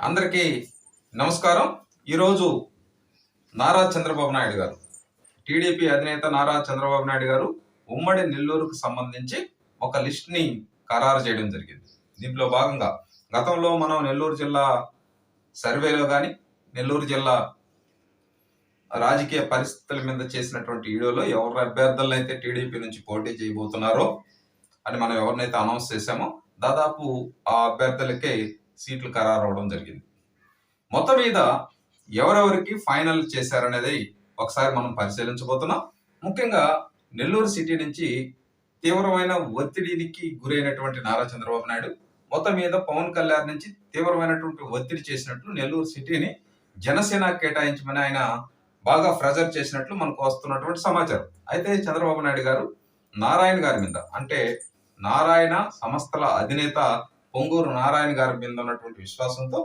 అందరికీ నమస్కారం. ఈరోజు నారా చంద్రబాబు నాయుడు గారు టీడీపీ అధినేత నారా చంద్రబాబు నాయుడు గారు ఉమ్మడి నెల్లూరుకు సంబంధించి ఒక లిస్ట్ని ఖరారు చేయడం జరిగింది. దీంట్లో భాగంగా గతంలో మనం నెల్లూరు జిల్లా సర్వేలో కానీ నెల్లూరు జిల్లా రాజకీయ పరిస్థితుల మీద చేసినటువంటి వీడియోలో ఎవరు అభ్యర్థులను అయితే టీడీపీ నుంచి పోటీ చేయబోతున్నారో అని మనం ఎవరినైతే అనౌన్స్ చేశామో దాదాపు ఆ అభ్యర్థులకే సీట్లు ఖరారు అవడం జరిగింది. మొత్తం మీద ఎవరెవరికి ఫైనల్ చేశారనేది ఒకసారి మనం పరిశీలించబోతున్నాం. ముఖ్యంగా నెల్లూరు సిటీ నుంచి తీవ్రమైన ఒత్తిడికి గురైనటువంటి నారా చంద్రబాబు నాయుడు మొత్తం మీద పవన్ కళ్యాణ్ నుంచి తీవ్రమైనటువంటి ఒత్తిడి చేసినట్లు నెల్లూరు సిటీని జనసేన కేటాయించమని ఆయన బాగా ప్రెజర్ చేసినట్లు మనకు వస్తున్నటువంటి సమాచారం. అయితే చంద్రబాబు నాయుడు గారు నారాయణ గారి మీద అంటే నారాయణ సంస్థల అధినేత పొంగూరు నారాయణ గారి మీద ఉన్నటువంటి విశ్వాసంతో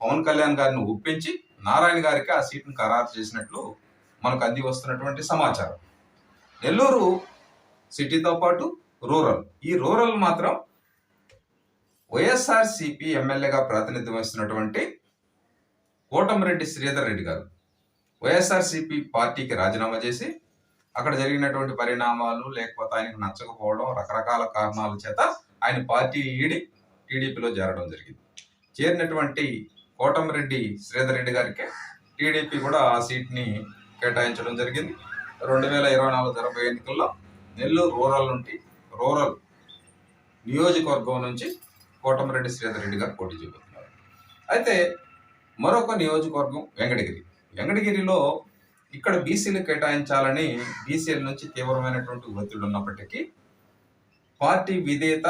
పవన్ కళ్యాణ్ గారిని ఒప్పించి నారాయణ గారికి ఆ సీట్ను ఖరారు చేసినట్లు మనకు అంది వస్తున్నటువంటి సమాచారం. నెల్లూరు సిటీతో పాటు రూరల్. ఈ రూరల్ మాత్రం వైఎస్ఆర్ సిపి ఎమ్మెల్యేగా ప్రాతినిధ్యం వహిస్తున్నటువంటి కోటమిరెడ్డి శ్రీధర్ రెడ్డి గారు వైఎస్ఆర్ సిపి పార్టీకి రాజీనామా చేసి అక్కడ జరిగినటువంటి పరిణామాలు లేకపోతే ఆయనకు నచ్చకపోవడం రకరకాల కారణాల చేత ఆయన పార్టీ ఈడి టీడీపీలో చేరడం జరిగింది. చేరినటువంటి కోటమిరెడ్డి శ్రీధర్ రెడ్డి గారికి టీడీపీ కూడా ఆ సీట్ని కేటాయించడం జరిగింది. రెండు వేల ఇరవై నాలుగు జరగబోయే ఎన్నికల్లో నెల్లూరు రూరల్ నుండి రూరల్ నియోజకవర్గం నుంచి కోటమిరెడ్డి శ్రీధర్ రెడ్డి గారు పోటీ చేయబోతున్నారు అయితే మరొక నియోజకవర్గం వెంకటగిరి. వెంకటగిరిలో ఇక్కడ బీసీలు కేటాయించాలని బీసీల నుంచి తీవ్రమైనటువంటి ఒత్తిడి ఉన్నప్పటికీ పార్టీ విధేయత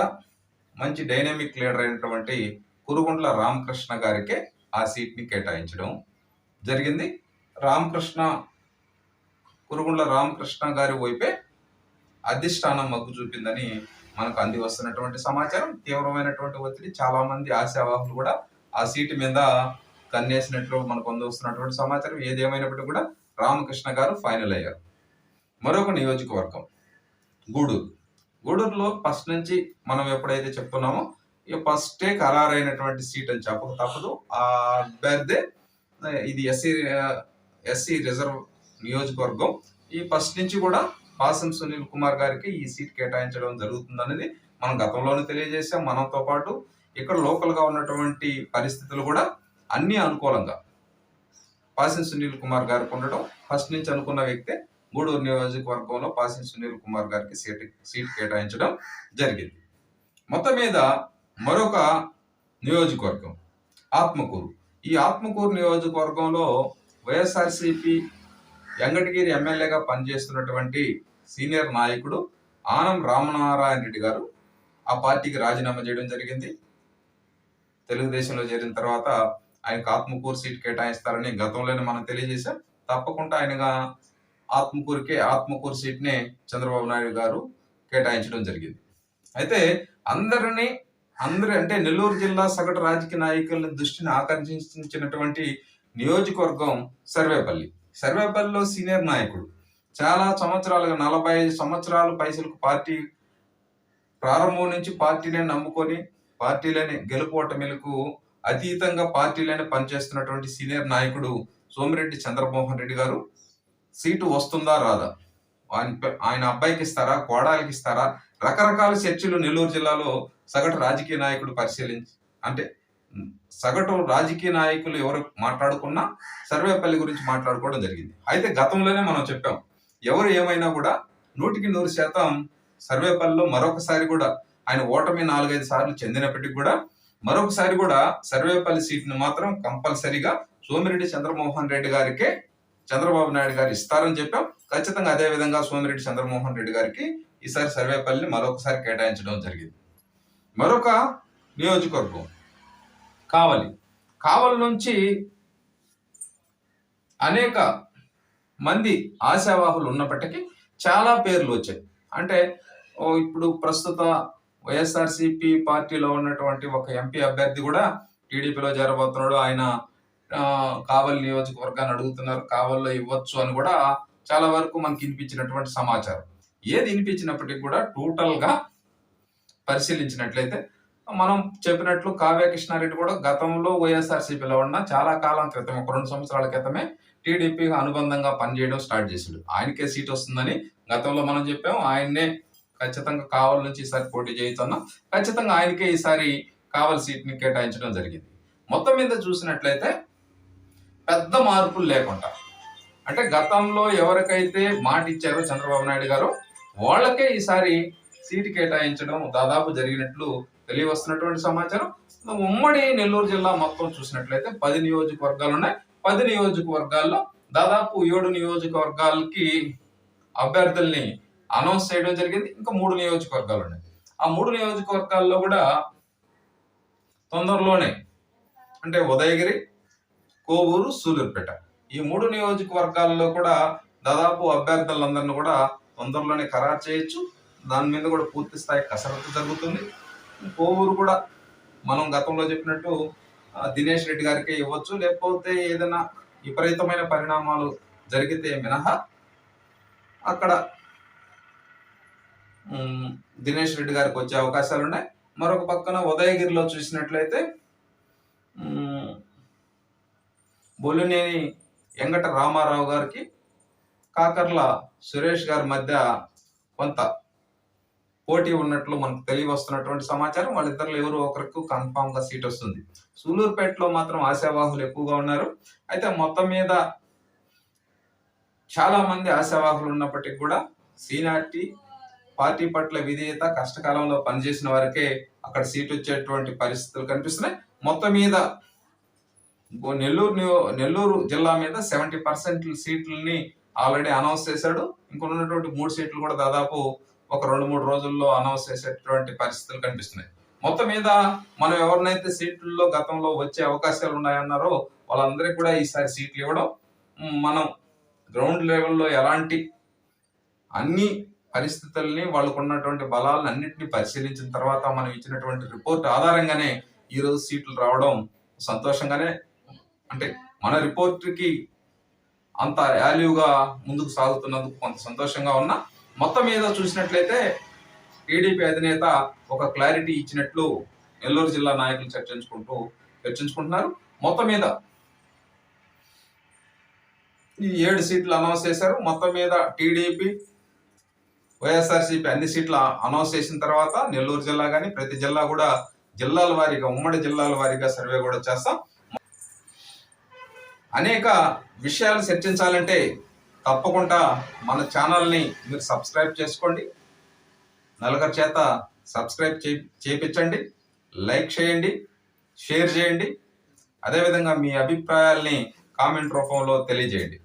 మంచి డైనమిక్ లీడర్ అయినటువంటి కురుగుండ్ల రామకృష్ణ గారికే ఆ సీట్ని కేటాయించడం జరిగింది. రామకృష్ణ కురుగుండ్ల రామకృష్ణ గారి వైపే అధిష్టానం మగ్గు చూపిందని మనకు అంది వస్తున్నటువంటి సమాచారం. తీవ్రమైనటువంటి ఒత్తిడి చాలా మంది ఆశావాహులు కూడా ఆ సీటు మీద కన్నేసినట్లు మనకు అంది వస్తున్నటువంటి సమాచారం. ఏదేమైనప్పటికీ కూడా రామకృష్ణ గారు ఫైనల్ అయ్యారు. మరొక నియోజకవర్గం గూడూరు. గూడూరులో ఫస్ట్ నుంచి మనం ఎప్పుడైతే చెప్తున్నామో ఇక ఫస్టే ఖరారైనటువంటి సీట్ అని చెప్పక తప్పదు. ఆ అభ్యర్థే ఇది ఎస్సీ ఎస్సీ రిజర్వ్ నియోజకవర్గం. ఈ ఫస్ట్ నుంచి కూడా పాసం సునీల్ కుమార్ గారికి ఈ సీట్ కేటాయించడం జరుగుతుంది అనేది మనం గతంలోనే తెలియజేసాం మనతో పాటు ఇక్కడ లోకల్గా ఉన్నటువంటి పరిస్థితులు కూడా అన్ని అనుకూలంగా. పాసం సునీల్ కుమార్ గారికి ఉండడం ఫస్ట్ నుంచి అనుకున్న వ్యక్తే గూడూరు నియోజకవర్గంలో పాసి సునీల్ కుమార్ గారికి సీట్ సీట్ కేటాయించడం జరిగింది. మొత్తం మీద మరొక నియోజకవర్గం ఆత్మకూరు. ఈ ఆత్మకూరు నియోజకవర్గంలో వైఎస్ఆర్సిపి వెంకటగిరి ఎమ్మెల్యేగా పనిచేస్తున్నటువంటి సీనియర్ నాయకుడు ఆనం రామనారాయణ రెడ్డి గారు ఆ పార్టీకి రాజీనామా చేయడం జరిగింది. తెలుగుదేశంలో చేరిన తర్వాత ఆయనకు ఆత్మకూరు సీట్ కేటాయిస్తారని గతంలోనే మనం తెలియజేశాం. తప్పకుండా ఆయనగా ఆత్మకూరుకే ఆత్మకూరు సీట్నే చంద్రబాబు నాయుడు గారు కేటాయించడం జరిగింది. అయితే అందరినీ అందరి అంటే నెల్లూరు జిల్లా సగటు రాజకీయ నాయకుల దృష్టిని ఆకర్షించినటువంటి నియోజకవర్గం సర్వేపల్లి. సర్వేపల్లిలో సీనియర్ నాయకుడు. చాలా సంవత్సరాలుగా నలభై సంవత్సరాలు పైసలకు పార్టీ ప్రారంభం నుంచి పార్టీనే నమ్ముకొని పార్టీలని గెలుపోటమిలకు అతీతంగా పార్టీలని పనిచేస్తున్నటువంటి సీనియర్ నాయకుడు సోమిరెడ్డి చంద్రమోహన్ రెడ్డి గారు. సీటు వస్తుందా రాదా? ఆయన ఆయన అబ్బాయికి ఇస్తారా? కోడాలకి ఇస్తారా? రకరకాల చర్చలు నెల్లూరు జిల్లాలో సగటు రాజకీయ నాయకుడు పరిశీలించి అంటే సగటు రాజకీయ నాయకులు ఎవరు మాట్లాడుకున్నా సర్వేపల్లి గురించి మాట్లాడుకోవడం జరిగింది. అయితే గతంలోనే మనం చెప్పాం ఎవరు ఏమైనా కూడా నూటికి నూరు శాతం సర్వేపల్లిలో మరొకసారి కూడా ఆయన ఓటమి నాలుగైదు సార్లు చెందినప్పటికీ కూడా మరొకసారి కూడా సర్వేపల్లి సీట్ను మాత్రం కంపల్సరీగా సోమిరెడ్డి చంద్రమోహన్ రెడ్డి గారికే చంద్రబాబు నాయుడు గారు ఇస్తారని చెప్పాం. ఖచ్చితంగా అదే విధంగా సోమిరెడ్డి చంద్రమోహన్ రెడ్డి గారికి ఈసారి సర్వేపల్లిని మరొకసారి కేటాయించడం జరిగింది. మరొక నియోజకవర్గం కావలి. కావలి నుంచి అనేక మంది ఆశావాహులు ఉన్నప్పటికీ చాలా పేర్లు వచ్చాయి. అంటే ఇప్పుడు ప్రస్తుత వైఎస్ఆర్సిపి పార్టీలో ఉన్నటువంటి ఒక ఎంపీ అభ్యర్థి కూడా టీడీపీలో చేరబోతున్నాడు. ఆయన కావలి నియోజకవర్గాన్ని అడుగుతున్నారు కావల్లో ఇవ్వచ్చు అని కూడా చాలా వరకు మనకి వినిపించినటువంటి సమాచారం. ఏది వినిపించినప్పటికీ కూడా టోటల్గా పరిశీలించినట్లయితే మనం చెప్పినట్లు కావ్య కృష్ణారెడ్డి కూడా గతంలో వైఎస్ఆర్సీపీలో ఉన్న చాలా కాలం క్రితం ఒక రెండు సంవత్సరాల క్రితమే టీడీపీ అనుబంధంగా పనిచేయడం స్టార్ట్ చేసాడు. ఆయనకే సీట్ వస్తుందని గతంలో మనం చెప్పాము ఆయన్నే ఖచ్చితంగా కావల్ నుంచి ఈసారి పోటీ చేయించున్నాం ఖచ్చితంగా ఆయనకే ఈసారి కావల్ సీట్ని కేటాయించడం జరిగింది. మొత్తం మీద చూసినట్లయితే పెద్ద మార్పులు లేకుండా. అంటే గతంలో ఎవరికైతే మాట ఇచ్చారో చంద్రబాబు నాయుడు గారు వాళ్ళకే ఈసారి సీటు కేటాయించడం దాదాపు జరిగినట్లు తెలియవస్తున్నటువంటి సమాచారం. ఉమ్మడి నెల్లూరు జిల్లా మొత్తం చూసినట్లయితే పది నియోజకవర్గాలు ఉన్నాయి. పది నియోజకవర్గాల్లో దాదాపు ఏడు నియోజకవర్గాలకి అభ్యర్థుల్ని అనౌన్స్ చేయడం జరిగింది. ఇంకా మూడు నియోజకవర్గాలు ఉన్నాయి. ఆ మూడు నియోజకవర్గాల్లో కూడా తొందరలోనే అంటే ఉదయగిరి కోవూరు సూలూరుపేట. ఈ మూడు నియోజకవర్గాల్లో కూడా దాదాపు అభ్యర్థులందరినీ కూడా తొందరలోనే ఖరారు చేయొచ్చు. దాని మీద కూడా పూర్తి స్థాయి కసరత్తు జరుగుతుంది. కోవూరు కూడా మనం గతంలో చెప్పినట్టు దినేష్ రెడ్డి గారికి ఇవ్వచ్చు. లేకపోతే ఏదైనా విపరీతమైన పరిణామాలు జరిగితే మినహా అక్కడ దినేష్ రెడ్డి గారికి వచ్చే అవకాశాలు ఉన్నాయి మరొక పక్కన ఉదయగిరిలో చూసినట్లయితే బొలునేని బొల్లినేని వెంకట రామారావు గారికి కాకర్ల సురేష్ గారి మధ్య కొంత పోటీ ఉన్నట్లు మనకు తెలియవస్తున్నటువంటి సమాచారం. వాళ్ళిద్దరు ఎవరు ఒకరికి కన్ఫామ్గా సీట్ వస్తుంది. సూలూరుపేటలో మాత్రం ఆశావాహులు ఎక్కువగా ఉన్నారు. అయితే మొత్తం మీద చాలా మంది ఆశావాహులు ఉన్నప్పటికీ కూడా సీనియారిటీ పార్టీ పట్ల విధేయత కష్టకాలంలో పనిచేసిన వారికే అక్కడ సీట్ వచ్చేటువంటి పరిస్థితులు కనిపిస్తున్నాయి. మొత్తం మీద నెల్లూరు నెల్లూరు జిల్లా మీద సెవెంటీ పర్సెంట్ సీట్లని ఆల్రెడీ అనౌన్స్ చేశాడు. ఇంకొన్నటువంటి మూడు సీట్లు కూడా దాదాపు ఒక రెండు మూడు రోజుల్లో అనౌన్స్ చేసేటువంటి పరిస్థితులు కనిపిస్తున్నాయి. మొత్తం మీద మనం ఎవరినైతే సీట్లలో గతంలో వచ్చే అవకాశాలు ఉన్నాయన్నారో వాళ్ళందరికీ కూడా ఈసారి సీట్లు ఇవ్వడం మనం గ్రౌండ్ లెవెల్లో ఎలాంటి అన్ని పరిస్థితుల్ని వాళ్ళకు ఉన్నటువంటి బలాలను అన్నింటినీ పరిశీలించిన తర్వాత మనం ఇచ్చినటువంటి రిపోర్ట్ ఆధారంగానే ఈరోజు సీట్లు రావడం సంతోషంగానే అంటే మన రిపోర్ట్కి అంత వాల్యూగా ముందుకు సాగుతున్నందుకు కొంత సంతోషంగా ఉన్నా మొత్తం మీద చూసినట్లయితే టీడీపీ అధినేత ఒక క్లారిటీ ఇచ్చినట్లు నెల్లూరు జిల్లా నాయకులు చర్చించుకుంటూ చర్చించుకుంటున్నారు. మొత్తం మీద ఈ ఏడు సీట్లు అనౌన్స్ చేశారు. మొత్తం మీద టీడీపీ వైఎస్ఆర్సీపీ అన్ని సీట్లు అనౌన్స్ చేసిన తర్వాత నెల్లూరు జిల్లా కానీ ప్రతి జిల్లా కూడా జిల్లాల వారీగా ఉమ్మడి జిల్లాల వారీగా సర్వే కూడా చేస్తాం. అనేక విషయాలు చర్చించాలంటే తప్పకుండా మన ఛానల్ని మీరు సబ్స్క్రైబ్ చేసుకోండి. నలుగురు చేత సబ్స్క్రైబ్ చే చేపించండి. లైక్ చేయండి. షేర్ చేయండి. అదేవిధంగా మీ అభిప్రాయాల్ని కామెంట్ రూపంలో తెలియజేయండి.